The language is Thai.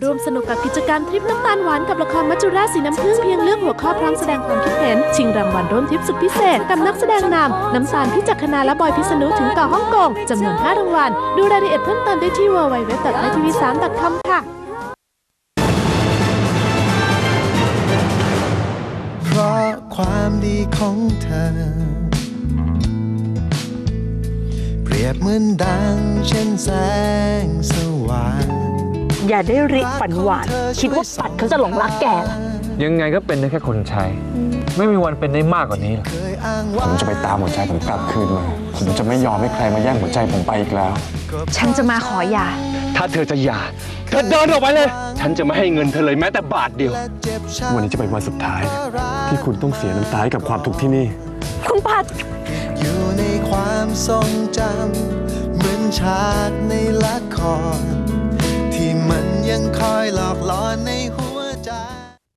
ร่วมสนุกกับกิจกรรมทริปน้ำตาลหวานกับละครมัจจุราชสีน้ำผึ้งเพียงเลือกหัวข้อพร้อมแสดงความคิดเห็น ชิงรางวัลร่วมทริปสุดพิเศษกับนักแสดงนำน้ำตาลพิจักคณาและบอยพิษณุถึงเก่อฮ่องกงจำนวน5รางวัลดูรายละเอียดเพิ่มเติมได้ที่ www.mytv3.com ค่ะเพราะความดีของเธอ เปรียบเหมือนดังเช่นแสง อย่าได้ริฝันหวาน คิดว่าปัดเขาจะหลงรักแกล่ะยังไงก็เป็นได้แค่คนใช้ ไม่มีวันเป็นได้มากกว่านี้หรอกเคยอ้างผว่ามจะไปตามหัวใจผมกลับคืนมา ผมจะไม่ยอมให้ใครมาแย่งหัวใจผมไปอีกแล้ว ฉันจะมาขอหย่า ถ้าเธอจะหย่าเธอเดินออกไปเลย ฉันจะไม่ให้เงินเธอเลยแม้แต่บาทเดียวและเจ็บช้วันนี้จะเป็นวันสุดท้าย ที่คุณต้องเสียน้ำตาให้กับความทุกข์ที่นี่ คุณปัดำอยู่ในความทรงจำเหมือนฉากในละค หลอกหลอนใน